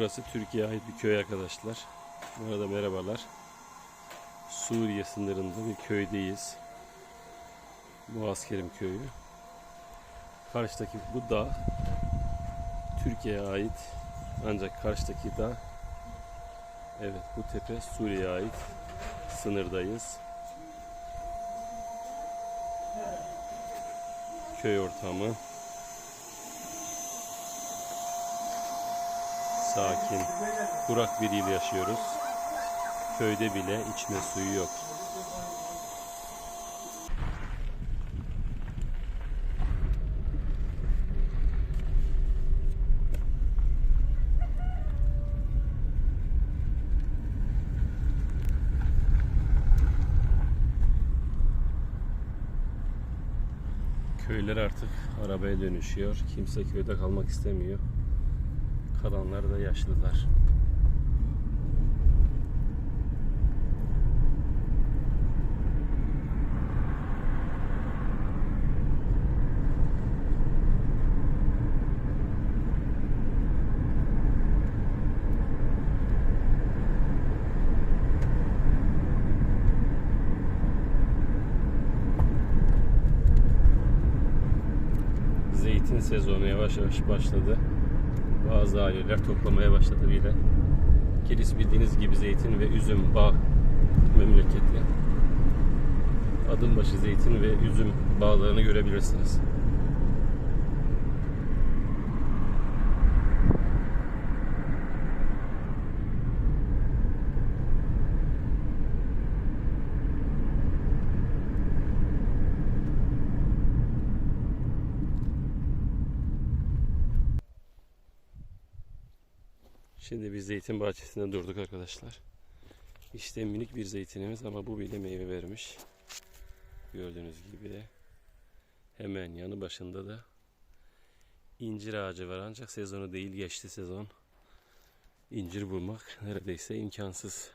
Burası Türkiye'ye ait bir köy arkadaşlar. Bu arada merhabalar. Suriye sınırında bir köydeyiz. Bu askerim köyü. Karşıdaki bu dağ Türkiye'ye ait. Ancak karşıdaki dağ evet bu tepe Suriye'ye ait. Sınırdayız. Köy ortamı. Sakin, kurak bir yıl yaşıyoruz. Köyde bile içme suyu yok. Köyler artık arabaya dönüşüyor. Kimse köyde kalmak istemiyor. Kalanlar da yaşlılar. Zeytin sezonu yavaş yavaş başladı. Bazı aileler toplamaya başladı bile. Kilis bildiğiniz gibi zeytin ve üzüm bağ memleketi. Adım başı zeytin ve üzüm bağlarını görebilirsiniz. Şimdi biz zeytin bahçesinde durduk arkadaşlar. İşte minik bir zeytinimiz ama bu bile meyve vermiş. Gördüğünüz gibi hemen yanı başında da incir ağacı var ancak sezonu değil geçti sezon. İncir bulmak neredeyse imkansız.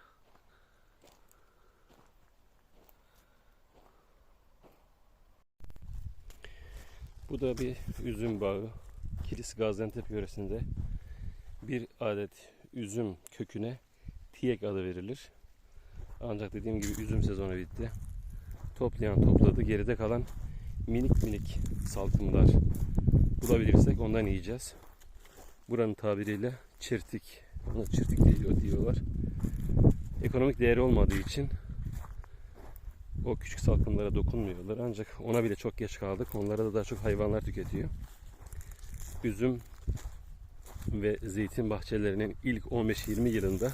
Bu da bir üzüm bağı. Kilis Gaziantep yöresinde bir adet üzüm köküne tiyek adı verilir. Ancak dediğim gibi üzüm sezonu bitti. Toplayan topladı. Geride kalan minik minik salkımlar bulabilirsek ondan yiyeceğiz. Buranın tabiriyle çirtik. Ona çirtik diyor, diyorlar. Ekonomik değeri olmadığı için o küçük salkımlara dokunmuyorlar. Ancak ona bile çok geç kaldık. Onlara da daha çok hayvanlar tüketiyor. Üzüm ve zeytin bahçelerinin ilk 15-20 yılında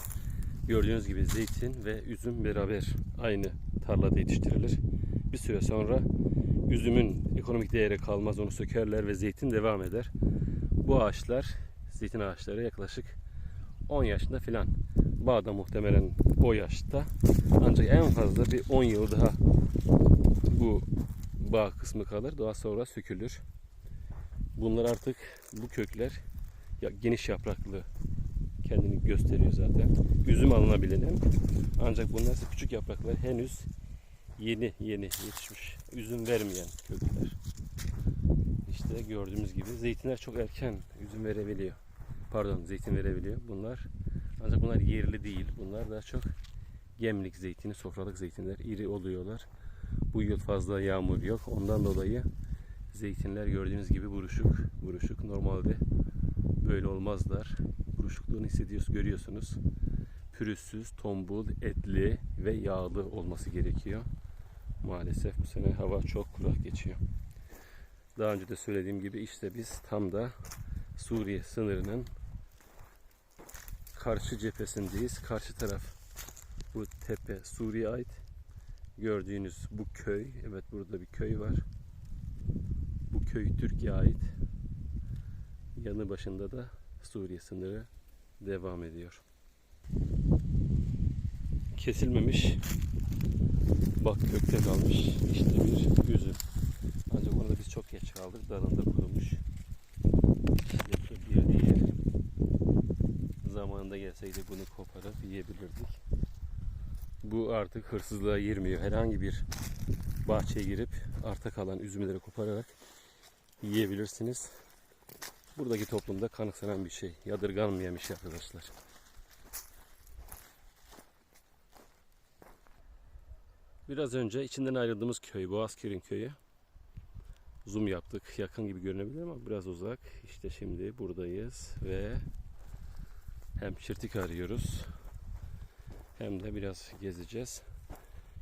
gördüğünüz gibi zeytin ve üzüm beraber aynı tarlada yetiştirilir. Bir süre sonra üzümün ekonomik değeri kalmaz onu sökerler ve zeytin devam eder. Bu ağaçlar zeytin ağaçları yaklaşık 10 yaşında filan. Bağda muhtemelen o yaşta. Ancak en fazla bir 10 yıl daha bu bağ kısmı kalır. Daha sonra sökülür. Bunlar artık bu kökler ya geniş yapraklı kendini gösteriyor zaten. Üzüm alınabilen ancak bunlar ise küçük yapraklar henüz yeni yeni yetişmiş. Üzüm vermeyen kökler. İşte gördüğümüz gibi zeytinler çok erken üzüm verebiliyor. Pardon zeytin verebiliyor. Bunlar ancak bunlar yerli değil. Bunlar daha çok gemlik zeytini, sofralık zeytinler iri oluyorlar. Bu yıl fazla yağmur yok. Ondan dolayı zeytinler gördüğünüz gibi buruşuk. Buruşuk normalde böyle olmazlar. Buruşukluğunu hissediyorsunuz, görüyorsunuz. Pürüzsüz, tombul, etli ve yağlı olması gerekiyor. Maalesef bu sene hava çok kurak geçiyor. Daha önce de söylediğim gibi işte biz tam da Suriye sınırının karşı cephesindeyiz. Karşı taraf bu tepe Suriye ait. Gördüğünüz bu köy, evet burada bir köy var. Bu köy Türkiye ait. Yanı başında da Suriye sınırı devam ediyor. Kesilmemiş. Bak kökte kalmış. İşte bir üzüm. Ancak onu da biz çok geç kaldık. Dalında kurumuş. Yapacak bir değil. Zamanında gelseydi bunu koparıp yiyebilirdik. Bu artık hırsızlığa girmiyor. Herhangi bir bahçeye girip arta kalan üzümleri kopararak yiyebilirsiniz. Buradaki toplumda kanıksanan bir şey. Yadırganmayan bir şey arkadaşlar. Biraz önce içinden ayrıldığımız köy, Boğazköy'ün köyü. Zoom yaptık. Yakın gibi görünebilir ama biraz uzak. İşte şimdi buradayız ve hem çirtik arıyoruz hem de biraz gezeceğiz.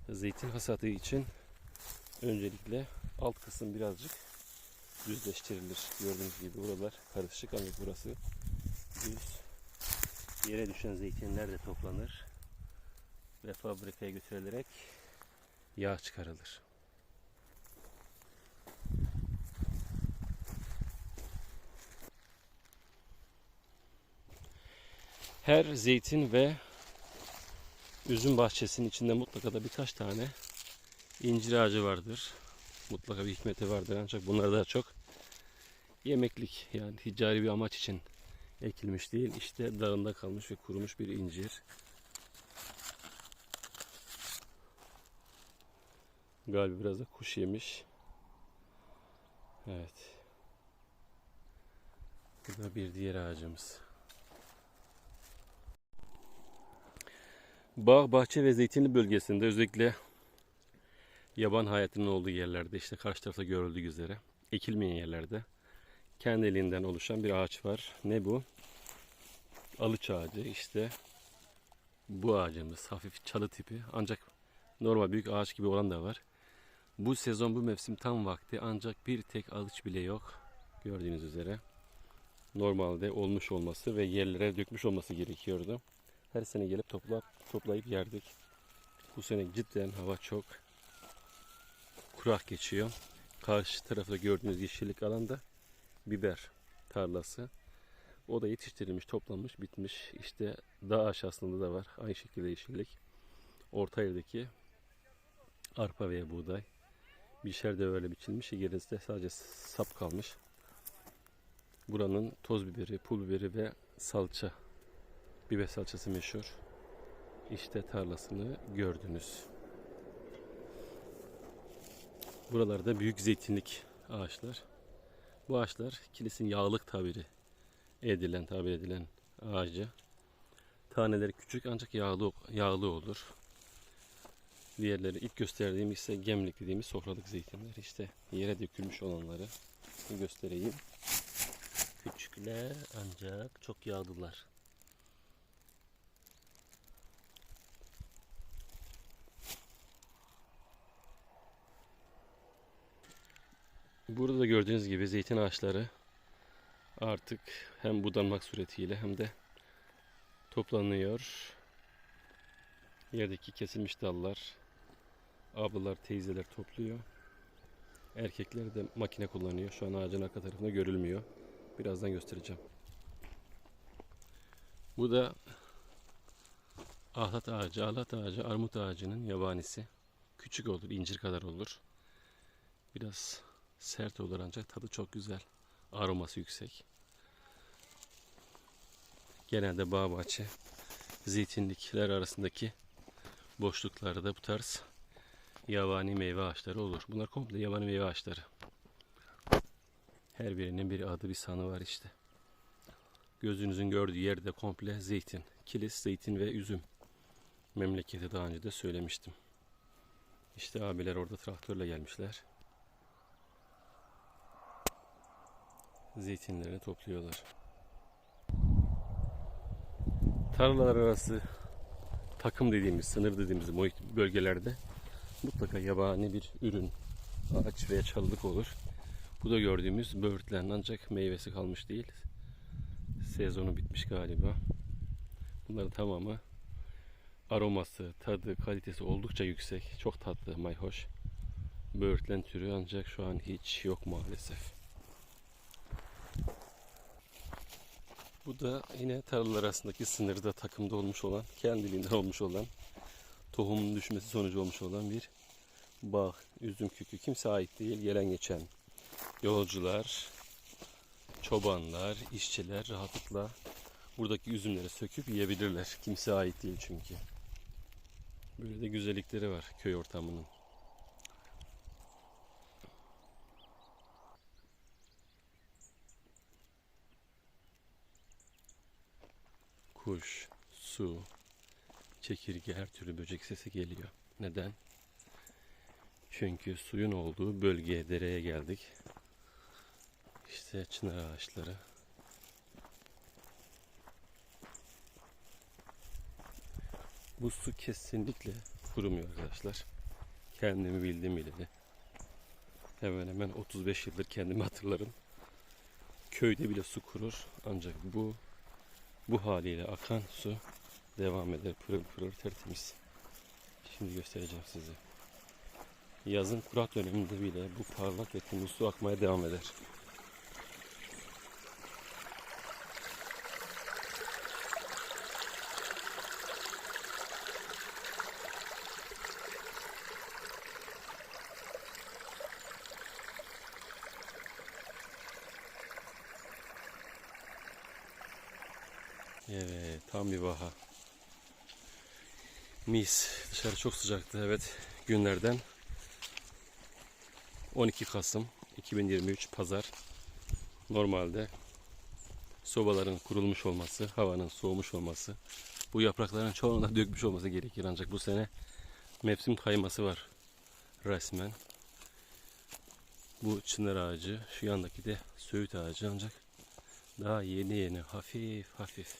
Zeytin hasadı için öncelikle alt kısım birazcık düzleştirilir. Gördüğünüz gibi buralar karışık ancak burası düz. Yere düşen zeytinler de toplanır ve fabrikaya götürülerek yağ çıkarılır. Her zeytin ve üzüm bahçesinin içinde mutlaka da birkaç tane incir ağacı vardır. Mutlaka bir hikmeti vardır ancak bunlar daha çok yemeklik yani ticari bir amaç için ekilmiş değil. İşte dağında kalmış ve kurumuş bir incir. Galiba biraz da kuş yemiş. Evet. Bu da bir diğer ağacımız. Bağ, bahçe ve zeytinli bölgesinde özellikle yaban hayatının olduğu yerlerde işte karşı tarafta görüldüğü üzere ekilmeyen yerlerde kendiliğinden oluşan bir ağaç var. Ne bu? Alıç ağacı işte bu ağacımız hafif çalı tipi ancak normal büyük ağaç gibi olan da var. Bu sezon bu mevsim tam vakti ancak bir tek alıç bile yok gördüğünüz üzere. Normalde olmuş olması ve yerlere dökmüş olması gerekiyordu. Her sene gelip topla, toplayıp yerdik. Bu sene cidden hava çok kurak geçiyor. Karşı tarafta gördüğünüz yeşillik alanda biber tarlası. O da yetiştirilmiş, toplanmış, bitmiş. İşte dağ aşağısında da var. Aynı şekilde yeşillik. Orta evdeki arpa veya buğday. Bişer de öyle biçilmiş. Gerisinde sadece sap kalmış. Buranın toz biberi, pul biberi ve salça. Biber salçası meşhur. İşte tarlasını gördünüz. Buralarda büyük zeytinlik ağaçlar. Bu ağaçlar kilisin yağlık tabiri edilen, tabir edilen ağacı. Taneleri küçük ancak yağlı yağlı olur. Diğerleri ilk gösterdiğim ise gemlik dediğimiz sofralık zeytinler. İşte yere dökülmüş olanları göstereyim. Küçükler ancak çok yağlılar. Burada da gördüğünüz gibi zeytin ağaçları artık hem budanmak suretiyle hem de toplanıyor. Yerdeki kesilmiş dallar ablalar, teyzeler topluyor. Erkekler de makine kullanıyor. Şu an ağacın arka tarafında görülmüyor. Birazdan göstereceğim. Bu da ahlat ağacı, ahlat ağacı, armut ağacının yabanisi. Küçük olur, incir kadar olur. Biraz sert olur ancak tadı çok güzel. Aroması yüksek. Genelde bağ bahçe, zeytinlikler arasındaki boşluklarda bu tarz yabani meyve ağaçları olur. Bunlar komple yabani meyve ağaçları. Her birinin bir adı bir sanı var işte. Gözünüzün gördüğü yerde komple zeytin, kilis, zeytin ve üzüm. Memleketi daha önce de söylemiştim. İşte abiler orada traktörle gelmişler. Zeytinlerini topluyorlar. Tarlalar arası takım dediğimiz, sınır dediğimiz bölgelerde mutlaka yabani bir ürün, ağaç veya çalılık olur. Bu da gördüğümüz böğürtlen ancak meyvesi kalmış değil. Sezonu bitmiş galiba. Bunların tamamı aroması, tadı, kalitesi oldukça yüksek. Çok tatlı, mayhoş. Böğürtlen türü ancak şu an hiç yok maalesef. Bu da yine tarlalar arasındaki sınırda takımda olmuş olan, kendiliğinden olmuş olan, tohumun düşmesi sonucu olmuş olan bir bağ, üzüm kökü. Kimse ait değil, gelen geçen yolcular, çobanlar, işçiler rahatlıkla buradaki üzümleri söküp yiyebilirler. Kimse ait değil çünkü. Böyle de güzellikleri var köy ortamının. Kuş, su, çekirge her türlü böcek sesi geliyor. Neden? Çünkü suyun olduğu bölgeye, dereye geldik. İşte çınar ağaçları. Bu su kesinlikle kurumuyor arkadaşlar. Kendimi bildim bileli. Hemen hemen 35 yıldır kendimi hatırlarım. Köyde bile su kurur. Ancak bu bu haliyle akan su devam eder. Pırıl pırıl tertemiz. Şimdi göstereceğim size. Yazın kurak döneminde bile bu parlak ve temiz su akmaya devam eder. Evet, tam bir baha. Mis. Dışarı çok sıcaktı. Evet, günlerden 12 Kasım 2023 Pazar. Normalde sobaların kurulmuş olması, havanın soğumuş olması, bu yaprakların çoğunu da dökmüş olması gerekir. Ancak bu sene mevsim kayması var resmen. Bu çınar ağacı, şu yandaki de söğüt ağacı ancak daha yeni yeni hafif hafif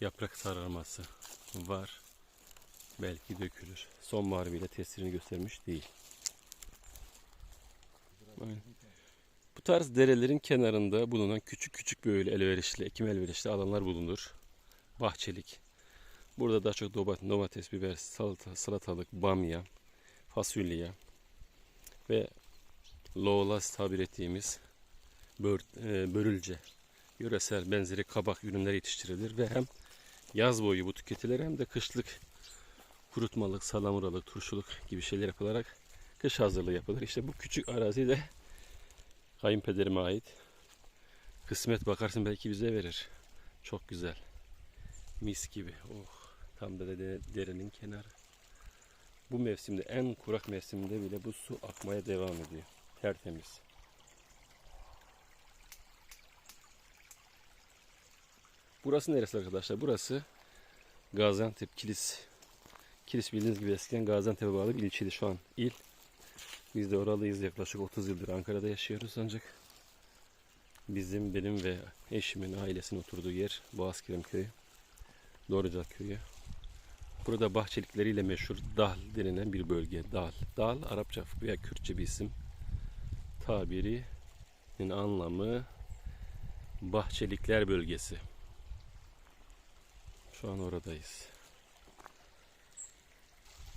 yaprak sararması var. Belki dökülür. Sonbahar bile tesirini göstermiş değil. Bu tarz derelerin kenarında bulunan küçük küçük böyle elverişli, ekim elverişli alanlar bulunur. Bahçelik. Burada daha çok domates, biber, salata, salatalık, bamya, fasulye ve loğlas tabir ettiğimiz bör, e, börülce, yöresel benzeri kabak ürünler yetiştirilir ve hem yaz boyu bu tüketilir hem de kışlık kurutmalık, salamuralık, turşuluk gibi şeyler yapılarak kış hazırlığı yapılır. İşte bu küçük arazi de kayınpederime ait. Kısmet bakarsın belki bize verir. Çok güzel. Mis gibi. Oh, tam da de- derenin kenarı. Bu mevsimde en kurak mevsimde bile bu su akmaya devam ediyor. Tertemiz. Burası neresi arkadaşlar? Burası Gaziantep Kilis. Kilis bildiğiniz gibi eskiden Gaziantep'e bağlı bir ilçeydi şu an il. Biz de oralıyız yaklaşık 30 yıldır Ankara'da yaşıyoruz ancak bizim benim ve eşimin ailesinin oturduğu yer Boğazkerem köyü. Doğrucak köyü. Burada bahçelikleriyle meşhur Dal denilen bir bölge. Dal. Dal Arapça veya Kürtçe bir isim. Tabirinin anlamı bahçelikler bölgesi. Şu an oradayız.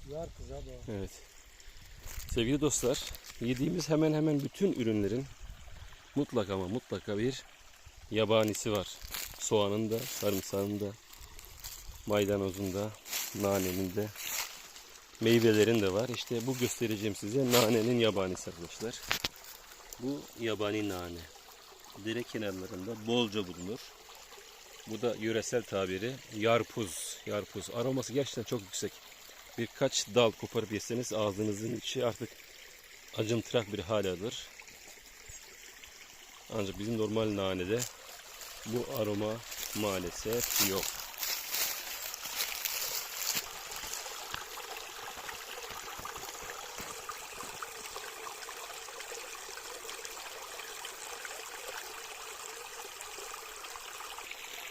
Yar. Evet. Sevgili dostlar, yediğimiz hemen hemen bütün ürünlerin mutlaka ama mutlaka bir yabanisi var. Soğanında, sarımsağında, maydanozunda, nanenin de, meyvelerin de var. İşte bu göstereceğim size nanenin yabanisi arkadaşlar. Bu yabani nane. Dere kenarlarında bolca bulunur. Bu da yöresel tabiri yarpuz. Yarpuz. Aroması gerçekten çok yüksek birkaç dal koparıp yeseniz ağzınızın içi artık acımtırak bir hal alır. Ancak bizim normal nanede bu aroma maalesef yok.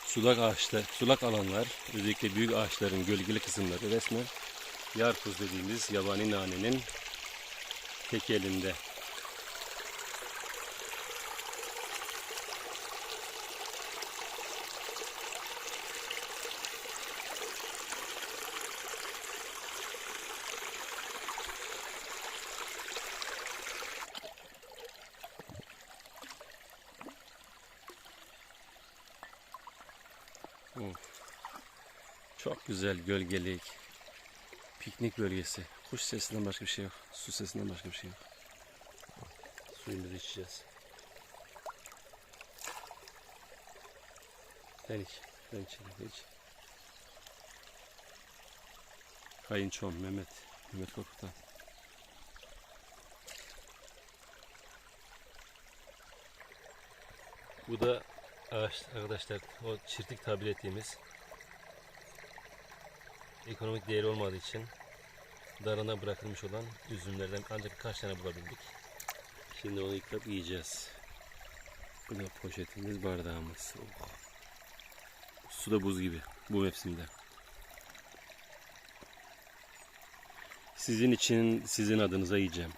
Sulak ağaçlar, sulak alanlar, özellikle büyük ağaçların gölgeli kısımları resmen yarpuz dediğimiz yabani nanenin tek elinde. Çok güzel gölgelik, piknik bölgesi. Kuş sesinden başka bir şey yok. Su sesinden başka bir şey yok. Suyumuzu içeceğiz. Sen iç. Sen iç. sen iç. Kayınçom Mehmet. Mehmet Korkut'tan. Bu da Ağaç arkadaşlar o çirtik tabir ettiğimiz ekonomik değeri olmadığı için darına bırakılmış olan üzümlerden ancak birkaç tane bulabildik. Şimdi onu yıkayıp yiyeceğiz. Bu da poşetimiz, bardağımız. Oh. Su da buz gibi bu mevsimde. Sizin için, sizin adınıza yiyeceğim.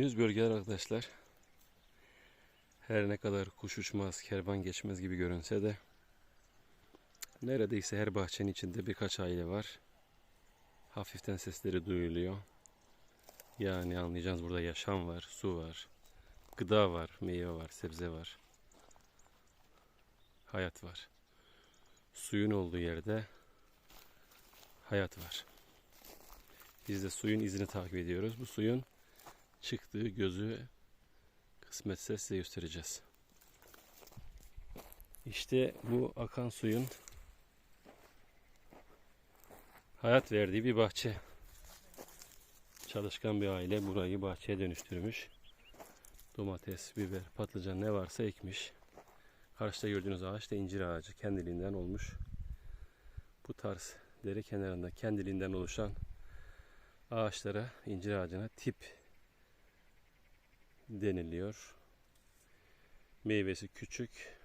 Gördüğünüz bölgeler arkadaşlar her ne kadar kuş uçmaz, kervan geçmez gibi görünse de neredeyse her bahçenin içinde birkaç aile var. Hafiften sesleri duyuluyor. Yani anlayacağınız burada yaşam var, su var, gıda var, meyve var, sebze var. Hayat var. Suyun olduğu yerde hayat var. Biz de suyun izini takip ediyoruz. Bu suyun çıktığı gözü kısmetse size göstereceğiz. İşte bu akan suyun hayat verdiği bir bahçe. Çalışkan bir aile burayı bahçeye dönüştürmüş. Domates, biber, patlıcan ne varsa ekmiş. Karşıda gördüğünüz ağaç da incir ağacı. Kendiliğinden olmuş. Bu tarz dere kenarında kendiliğinden oluşan ağaçlara, incir ağacına tip deniliyor. Meyvesi küçük.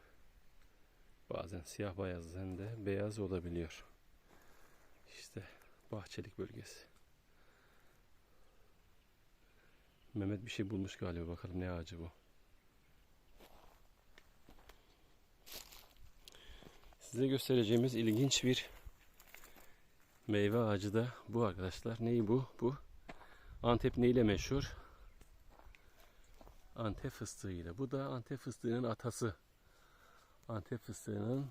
Bazen siyah bazen de beyaz olabiliyor. İşte bahçelik bölgesi. Mehmet bir şey bulmuş galiba. Bakalım ne ağacı bu. Size göstereceğimiz ilginç bir meyve ağacı da bu arkadaşlar. Neyi bu? Bu Antep neyle meşhur? Antep fıstığıyla. Bu da Antep fıstığının atası. Antep fıstığının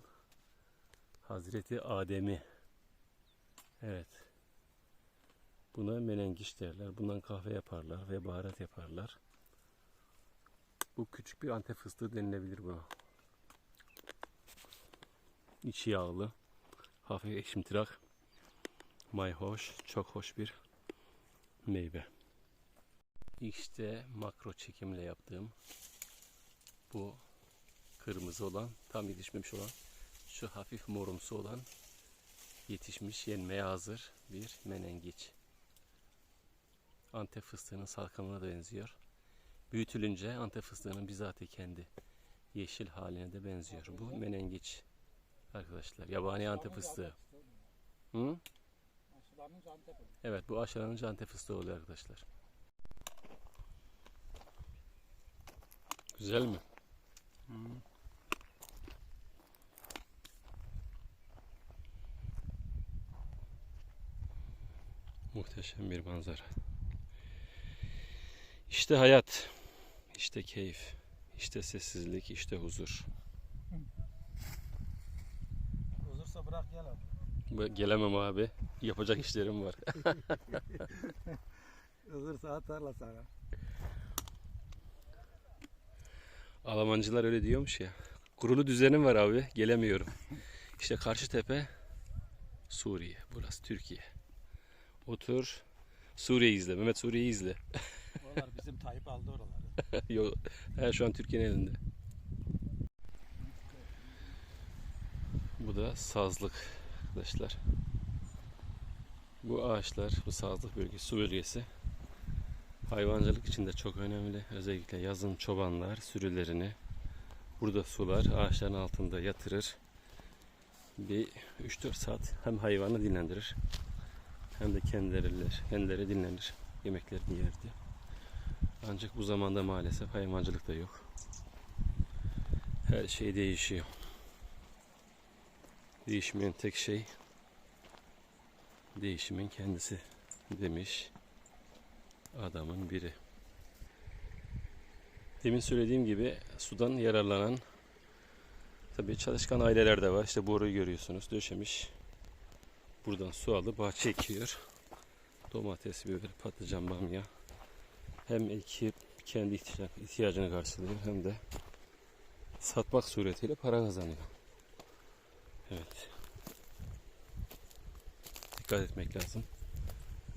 Hazreti Adem'i. Evet. Buna menengiş derler. Bundan kahve yaparlar ve baharat yaparlar. Bu küçük bir Antep fıstığı denilebilir buna. İçi yağlı. Hafif ekşimtırak. Mayhoş. Çok hoş bir meyve. İşte makro çekimle yaptığım bu kırmızı olan, tam yetişmemiş olan, şu hafif morumsu olan yetişmiş yenmeye hazır bir menengiç. Antep fıstığının salkamına da benziyor. Büyütülünce Antep fıstığının bizatihi kendi yeşil haline de benziyor. Bu menengiç arkadaşlar. Yabani Antep fıstığı. Hı? Evet bu aşılanınca Antep fıstığı oluyor arkadaşlar. Güzel mi? Muhteşem bir manzara. İşte hayat, işte keyif, işte sessizlik, işte huzur. Olursa bırak gel abi. Gelemem abi. Yapacak işlerim var. Olursa atarla sana. Almancılar öyle diyormuş ya. Kurulu düzenim var abi. Gelemiyorum. İşte karşı tepe Suriye. Burası Türkiye. Otur. Suriye izle. Mehmet Suriye'yi izle. Oralar bizim Tayyip aldı oraları. Yok. Her şu an Türkiye'nin elinde. Bu da sazlık arkadaşlar. Bu ağaçlar, bu sazlık bölgesi, su bölgesi hayvancılık için de çok önemli. Özellikle yazın çobanlar sürülerini burada sular ağaçların altında yatırır. Bir 3-4 saat hem hayvanı dinlendirir hem de kendileri, kendileri dinlenir. Yemeklerini yerdi. Ancak bu zamanda maalesef hayvancılık da yok. Her şey değişiyor. Değişmeyen tek şey değişimin kendisi demiş adamın biri. Demin söylediğim gibi sudan yararlanan tabii çalışkan aileler de var. İşte boruyu görüyorsunuz döşemiş. Buradan su alıp bahçe ekiyor. Domates, biber, patlıcan, bamya. Hem ekip kendi ihtiyacını karşılıyor hem de satmak suretiyle para kazanıyor. Evet. Dikkat etmek lazım.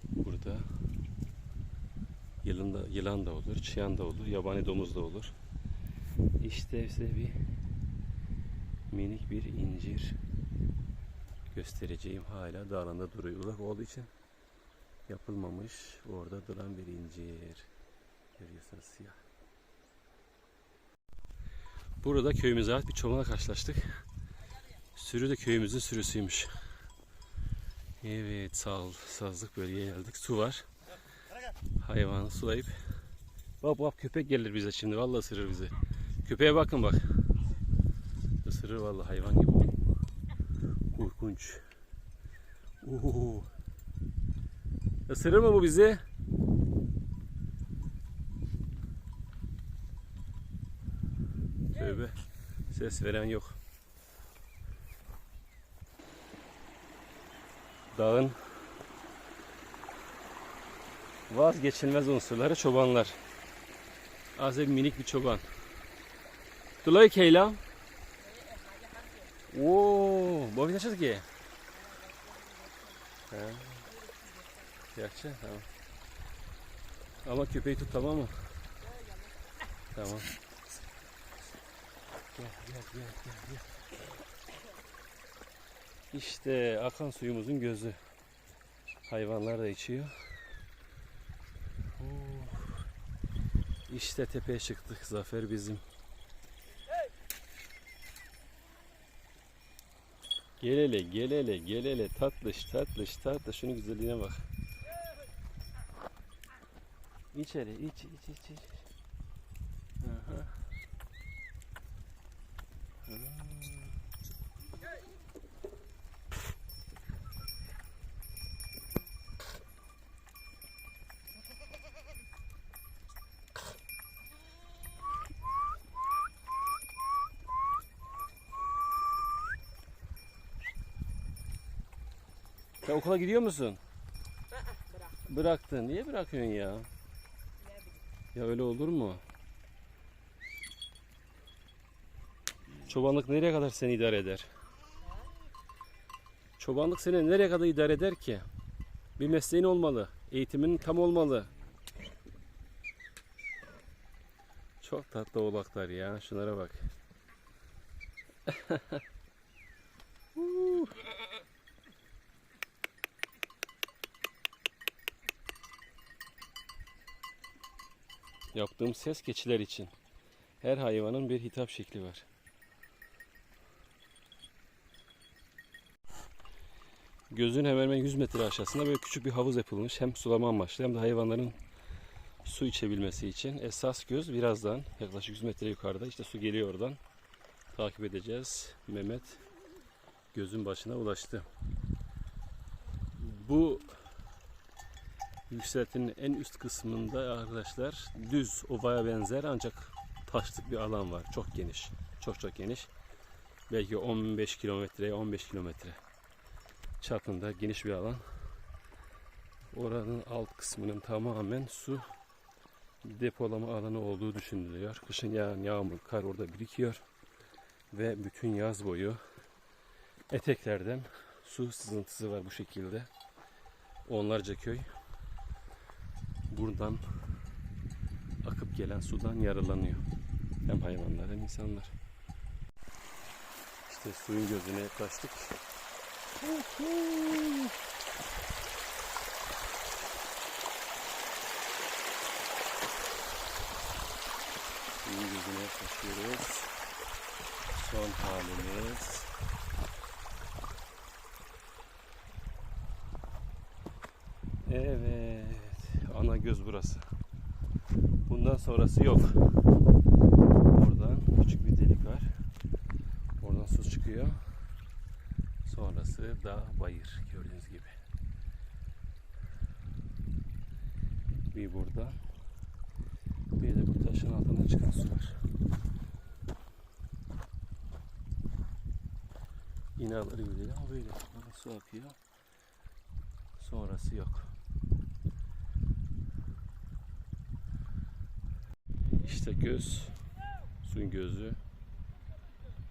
Burada yılan da, yılan da olur, çıyan da olur, yabani domuz da olur. İşte size bir minik bir incir göstereceğim. Hala dağında duruyor. Uzak olduğu için yapılmamış. Orada duran bir incir. Görüyorsunuz siyah. Burada köyümüze ait bir çobanla karşılaştık. Sürü de köyümüzün sürüsüymüş. Evet sağ sazlık bölgeye geldik. Su var. Hayvanı sulayıp Bak bak köpek gelir bize şimdi. Vallahi ısırır bizi. Köpeğe bakın bak. Isırır vallahi hayvan gibi. Korkunç. Oo. Isırır mı bu bizi? Tövbe. Ses veren yok. Dağın vazgeçilmez unsurları çobanlar. Az bir minik bir çoban. Dulay Keyla. Oo, bir ki. Ha. Gerçi tamam. Ama köpeği tut tamam mı? Tamam. Gel gel gel gel gel. İşte akan suyumuzun gözü. Hayvanlar da içiyor. İşte tepeye çıktık. Zafer bizim. Gel hele, gel hele, gel hele. Tatlış, tatlış, tatlış. Şunun güzelliğine bak. İç hele, iç, iç, iç, iç. Sen okula gidiyor musun? Bıraktın. Niye bırakıyorsun ya? Ya öyle olur mu? Çobanlık nereye kadar seni idare eder? Çobanlık seni nereye kadar idare eder ki? Bir mesleğin olmalı. Eğitimin tam olmalı. Çok tatlı oğlaklar ya. Şunlara bak. Yaptığım ses keçiler için. Her hayvanın bir hitap şekli var. Gözün hemen hemen 100 metre aşağısında böyle küçük bir havuz yapılmış. Hem sulama amaçlı hem de hayvanların su içebilmesi için. Esas göz birazdan yaklaşık 100 metre yukarıda. İşte su geliyor oradan. Takip edeceğiz. Mehmet gözün başına ulaştı. Bu Yükseltinin en üst kısmında arkadaşlar düz ovaya benzer ancak taşlık bir alan var. Çok geniş. Çok çok geniş. Belki 15 kilometre 15 kilometre çapında geniş bir alan. Oranın alt kısmının tamamen su depolama alanı olduğu düşünülüyor. Kışın yağan yağmur, kar orada birikiyor. Ve bütün yaz boyu eteklerden su sızıntısı var bu şekilde. Onlarca köy buradan akıp gelen sudan yararlanıyor. Hem hayvanlar hem insanlar. İşte suyun gözüne yaklaştık. Suyun gözüne yaklaşıyoruz. Son halimiz. Evet. Göz burası. Bundan sonrası yok. Oradan küçük bir delik var. Oradan su çıkıyor. Sonrası dağ bayır gördüğünüz gibi. Bir burada. Bir de bu taşın altından çıkan su var. İnaları gibi değil ama böyle. Su akıyor. Sonrası yok. İşte göz, suyun gözü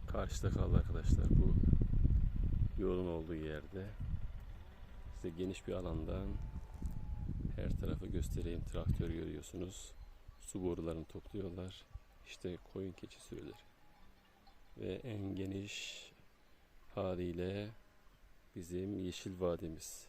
karşıda kaldı arkadaşlar. Bu yolun olduğu yerde. Size geniş bir alandan her tarafı göstereyim. Traktör görüyorsunuz. Su borularını topluyorlar. İşte koyun keçi sürüleri. Ve en geniş haliyle bizim yeşil vadimiz.